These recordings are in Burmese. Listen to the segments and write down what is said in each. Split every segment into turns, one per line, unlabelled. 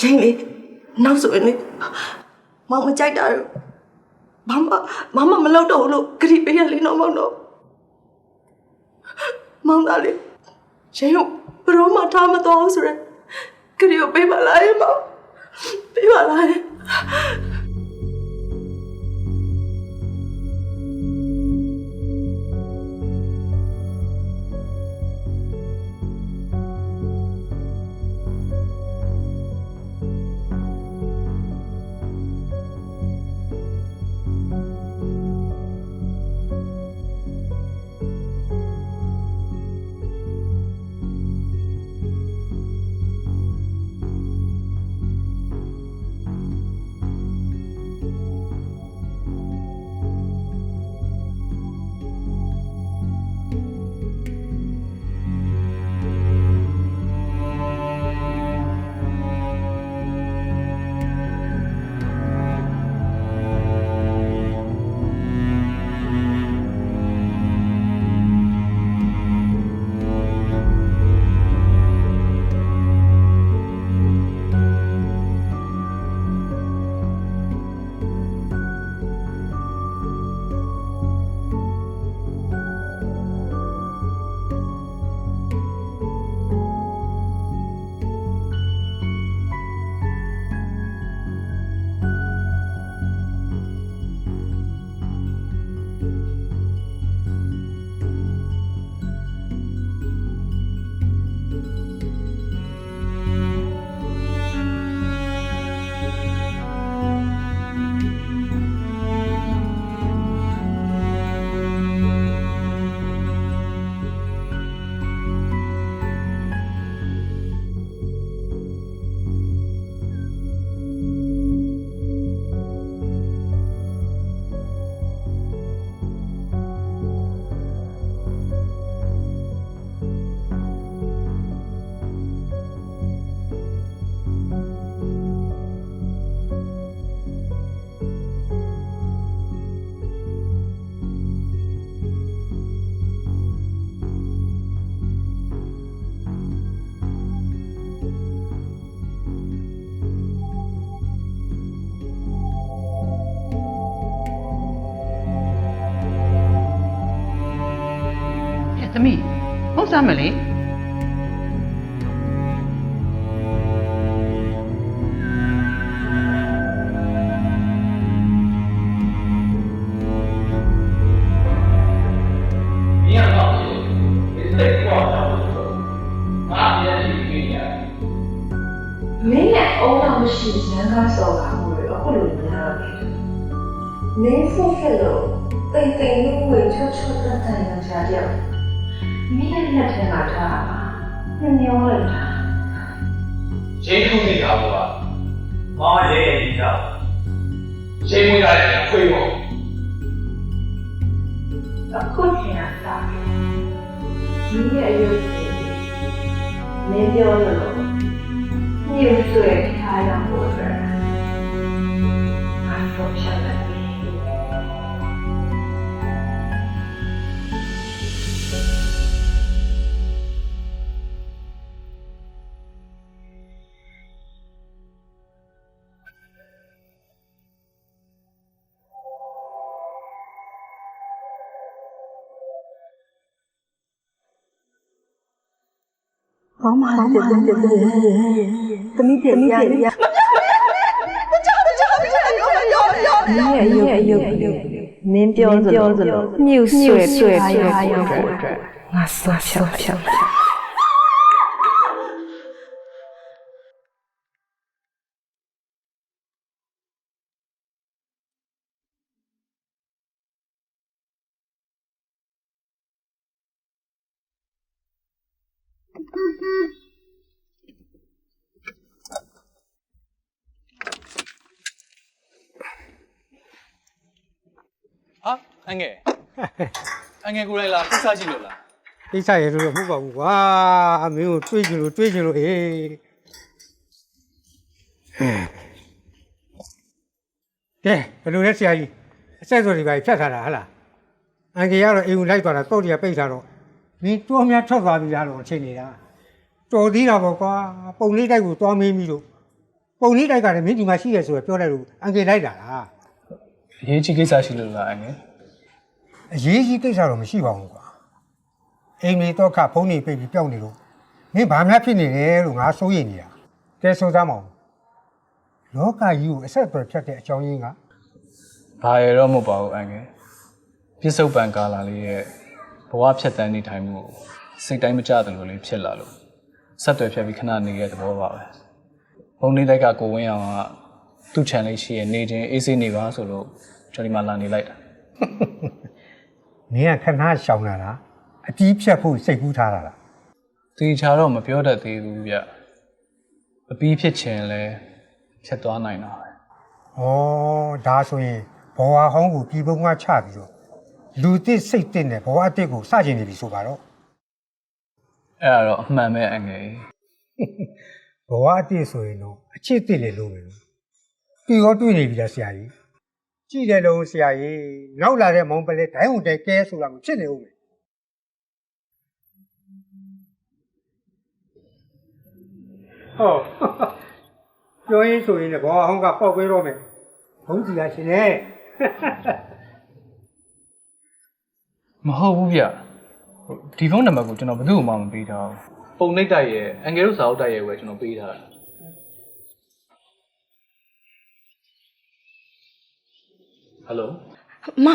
ရင်းလေနောက်ဆိုရင်လေမောင်မကြိုက်တာတော့ဘာမှဘာမှမလုပ်တော့ဘူးလို့ဂရိပေးရလေနော်မောင်တော့မောင်သားလေရင်းကိုဘယ်တော့မှထားမတော့ဘူးဆိုရယ်ဂရိကိုပေးပါလားရေမောင်ပေးပါလား
သမီးဟုတ်စမ်း
မလဲ
မင်းရဲ့အုံနောက်မရှိရန်ကားစော်ကားမှုတွေအခုလိုများတော့တယ်။မင်းဖို့ဖြစ်လို့တိတ်တိတ်လို့ဝေချောချောတတ်တတ်ရကြတယ် မင်းရဲ့လက်ထဲမှာထားတာပါညှိုးလိုက်တာ
ချိန်ထုတ်နေတာကမောင်ရဲ့ဒီတော့ချိန်မွေးတာလည်းခွေးပေါ့
အခုချိန်ရတာဒီရဲ့အယုတ်မင်းပြောလို့ညှိုးဆွဲထားရမှာ
ဘောင်းမလေးတဲ့တဲ့တဲ့သမီးတဲ့ပြားလေးမကြောက်မကြောက်မကြောက်ရောရောရော
မင်းရဲ့အယုတ်အယုတ်
ဟာအငယ်အငယ်ကိုယ်တိုင်လာပြစ်စားကြည့်လို့လား
ကိစ္စရလို့တော့မဟုတ်ပါဘူးကွာမင်းကိုတွေးချင်လို့တွေးချင်လို့ဟေးကဲဘယ်လိုလဲဆရာကြီးအဆက်ဆိုတွေပါဖြတ်ထားတာဟဟလားအန်ကေကတော့အိမ်ကိုလိုက်သွားတာတော့တရားပိတ်ထားတော့ မင်းတိုးများထွက်သွားပြီလားတော့အချိန်နေတာတော်သေးတာပေါ့ကွာပုံလေးတိုက်ကိုသွားမင်းပြီးလို့ပုံလေးတိုက်ကလည်းမင်းဒီမှာရှိရဆိုတော့ပြောလိုက်လို့အန်ကယ်လိုက်တာလား
အရေးကြီးကိစ္စရှိလို့လားအငယ်
အရေးကြီးကိစ္စတော့မရှိပါဘူးကွာအိမ်မေတော့ခဖုန်းနေပိတ်ပြီးပျောက်နေလို့မင်းဘာမှဖြစ်နေလဲလို့ငါစိုးရိမ်နေတာကဲဆိုစမ်းမအောင်လောကကြီးကိုအဆက်အသွယ်ဖြတ်တဲ့အကြောင်းရင်းက
ဘာရတော့မဟုတ်ပါဘူးအငယ်ပြစ္ဆုတ်ပံကာလာလေးရဲ့ ဘဝဖြတ်တန်းနေထိုင်မှုကိုစိတ်တိုင်းမကြတယ်လို့လေးဖြစ်လာလို့ဆက်သွယ်ဖြတ်ပြီးခဏနေရတဲ့သဘောပါပဲဘုံနေတိုက်ကကိုဝင်းအောင်ကသူ့ channel ရှိရဲ့နေချင်းအေးဆေးနေပါဆိုလို့ကျွန်တော်ဒီမှာလာနေလိုက်တာ
မင်းကခဏရှောင်လာတာအတီးဖြတ်ဖို့စိတ်ကူးထားတာလား
တေချာတော့မပြောတတ်သေးဘူးဗျအပြီးဖြစ်ချင်လဲဖြတ်သွားနိုင်တာပဲ
ဩဒါဆိုရင်ဘဝဟောင်းကိုပြည်ပုံကချပြီးတော့ လူတစ်စိတ်တစ်နဲ့ဘဝတစ်ကိုစကျင်နေပြီဆိုပါတော့
အဲ့ဒါတော့အမှန်ပဲအငယ်
ဘဝတစ်ဆိုရင်တော့အချစ်တစ်လေလို့ပဲလို့တွေ့ရောတွေ့နေပြီလားဆရာကြီးကြည့်တယ်လုံးဆရာကြီးနောက်လာတဲ့မောင်ပလဲဒိုင်းဝင်တဲကဲဆိုတာကိုဖြစ်နေဦးမယ်ဟောပြောရင်းဆိုရင်လည်းဘဝဟောင်းကပေါက်ပေးတော့မယ်ဘုန်းကြီးကရှင်နေ
မဟုတ်ဘူးဗျဟိုဒီဖုန်းနံပါတ်ကိုကျွန်တော်ဘယ်သူ့မှမပေးထားဘူးပုံနှိပ်တိုက်ရဲ့အငယ်တို့စာအုပ်တိုက်ရဲ့ပဲကျွန်တော်ပေးထားတာဟယ်လို
မ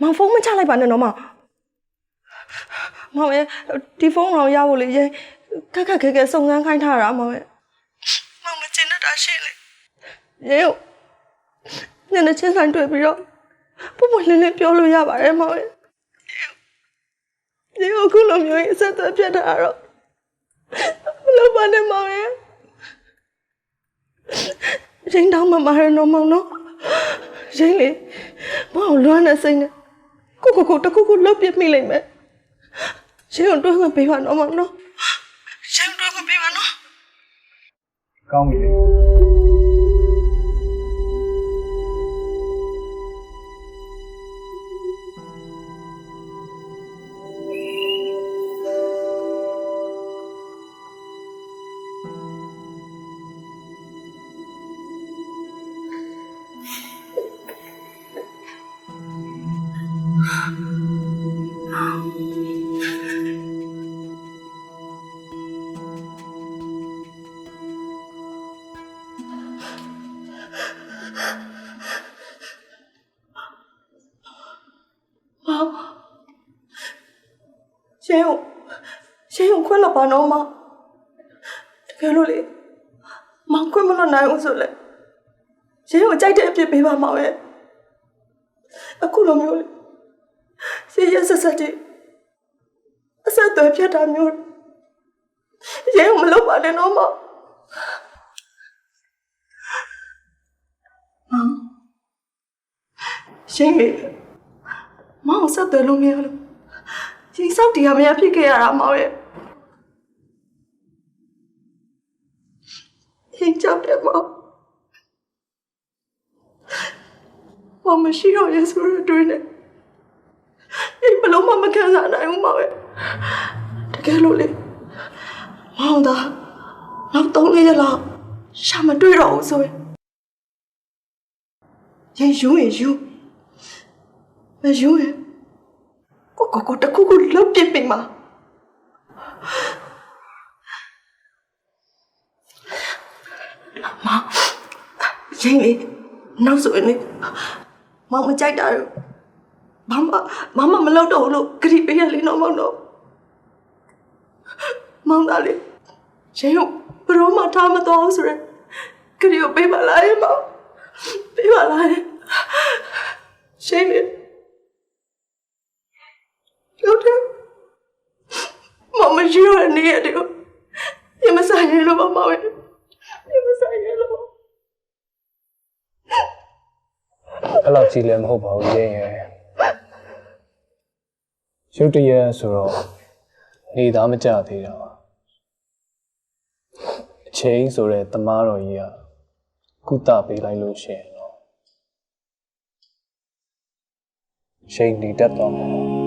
မောင်ဖုန်းမချလိုက်ပါနဲ့နော်မောင်မောင်ရဲ့ဒီဖုန်းတော့ရဖို့လေရေခက်ခက်ခဲခဲစုံစမ်းခိုင်းထားတာမောင်ရဲ့မောင်မကျင်တတ်တာရှင်းလေရေကိုညနေချင်းဆိုင်တွေ့ပြီးတော့ပုံမှန်လင်းလင်းပြောလို့ရပါတယ်မောင်ရဲ့ ရေကိုအခုလိုမျိုးကြီးအဆက်အသွယ်ပြတ်တာတော့မလုပ်ပါနဲ့မောင်ရဲ့ရင်တောင်းမမရနော်မောင်နော်ရင်းလေမအောင်လွမ်းနေစိမ့်နေကိုကိုကိုတခုခုလှုပ်ပြမိလိုက်မယ်ရင်းကိုတွဲခွင့်ပေးပါတော့မနော်ရင်းတွဲခွင့်ပေးပါနော်
ကောင်းပြီ
ရင်းကိုရင်းကိုခွင့်လို့ပါတော့မောင်တကယ်လို့လေမောင်ခွင့်မလို့နိုင်ဘူးဆိုလေရင်းကိုကြိုက်တဲ့အဖြစ်ပေးပါမောင်ရဲ့အခုလိုမျိုးလေရင်းရဆက်ဆက်တီအဆက်အသွယ်ဖြတ်တာမျိုးရင်းကိုမလုပ်ပါနဲ့တော့မောင်ရှင်လေမောင်ဆက်တယ်လို့မရလို့ ရင်ဆောက်တရားမရဖြစ်ခဲ့ရတာမောင်ရဲ့ရင်ကြောက်တယ်မောင်မောင်မရှိတော့ရဲ့ဆိုတော့တွင်းနေအိမ်ဘလုံးမမခံစားနိုင်ဘူးမောင်ရဲ့တကယ်လို့လေမောင်သာနောက်သုံးလေးရက်လောက်ရှာမတွေ့တော့ဘူးဆိုရင်ရင်ယူရင်ယူမယူရင် ကိုကိုကိုတခုခုလှုပ်ပြပြမှာမရင်းလေနောက်ဆိုရင်လေမောင်မကြိုက်တာတော့ဘာမှဘာမှမလုပ်တော့ဘူးလို့ကြိပေးရလေနော်မောင်တော့မောင်သားလေရင်းကိုဘယ်တော့မှထားမတော့ဘူးဆိုရင်ကြိကိုပေးပါလားမောင်ပေးပါလားရှင်းလေ ဟုတ်တယ်မ မရှိရတဲ့နေရာတွေကိုပြမဆိုင်ရလို့မမဝဲပြမဆိုင်ရလို့
အဲ့လောက်ကြီးလည်းမဟုတ်ပါဘူးရင်းရယ်ရုတ်တရက်ဆိုတော့နေသားမကြသေးတာပါအချိန်ဆိုတဲ့တမားတော်ကြီးကကုသပေးလိုက်လို့ရှိရင်တော့ချိန်နေတတ်တော့မှာပါ